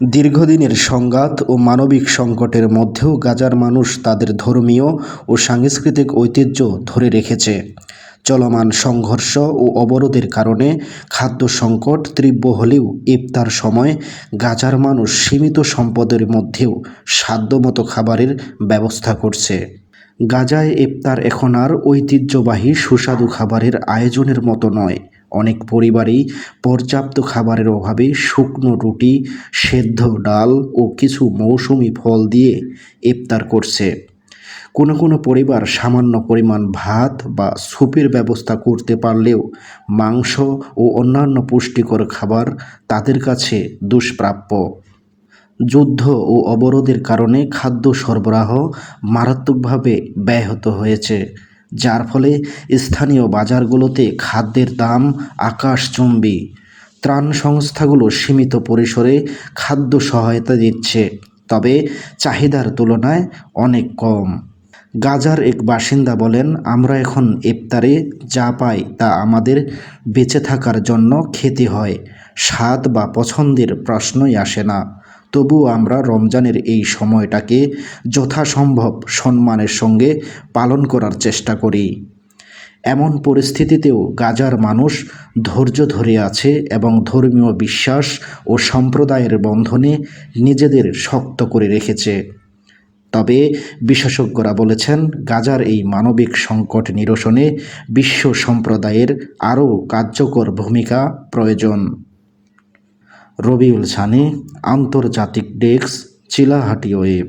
দীর্ঘদিনের সংঘাত ও মানবিক সংকটের মধ্যেও গাজার মানুষ তাদের ধর্মীয় ও সাংস্কৃতিক ঐতিহ্য ধরে রেখেছে। চলমান সংঘর্ষ ও অবরোধের কারণে খাদ্য সংকট, তীব্র হলেও ইফতার সময় গাজার মানুষ সীমিত সম্পদের মধ্যেও সাধ্যমতো খাবারের ব্যবস্থা করছে। গাজায় ইফতার এখন আর ঐতিহ্যবাহী সুস্বাদু খাবারের আয়োজনের মতো নয়। অনেক পরিবারেই পর্যাপ্ত খাবারের অভাবে শুকনো রুটি, সেদ্ধ ডাল ও কিছু মৌসুমি ফল দিয়ে ইফতার করছে। কোনো কোনো পরিবার সামান্য পরিমাণ ভাত বা স্যুপের ব্যবস্থা করতে পারলেও মাংস ও অন্যান্য পুষ্টিকর খাবার তাদের কাছে দুষ্প্রাপ্য। যুদ্ধ ও অবরোধের কারণে খাদ্য সরবরাহ মারাত্মকভাবে ব্যাহত হয়েছে। যার ফলে স্থানীয় বাজারগুলোতে খাদ্যের দাম আকাশচুম্বী ত্রাণ সংস্থাগুলো সীমিত পরিসরে খাদ্য সহায়তা দিচ্ছে, তবে চাহিদার তুলনায় অনেক কম। গাজার এক বাসিন্দা বলেন, আমরা এখন ইফতারে যা পাই তা আমাদের বেঁচে থাকার জন্য খেতে হয়। স্বাদ বা পছন্দের প্রশ্নই আসে না। তবুও আমরা রমজানের এই সময়টাকে যথাসম্ভব সম্মানের সঙ্গে পালন করার চেষ্টা করি। এমন পরিস্থিতিতেও গাজার মানুষ ধৈর্য ধরে আছে এবং ধর্মীয় বিশ্বাস ও সম্প্রদায়ের বন্ধনে নিজেদের শক্ত করে রেখেছে। তবে বিশেষজ্ঞরা বলেছেন, গাজার এই মানবিক সংকট নিরসনে বিশ্ব সম্প্রদায়ের আরও কার্যকর ভূমিকা প্রয়োজন। রবিউল সানি আন্তর্জাতিক ডেস্ক চিলাহাটি ওয়েব।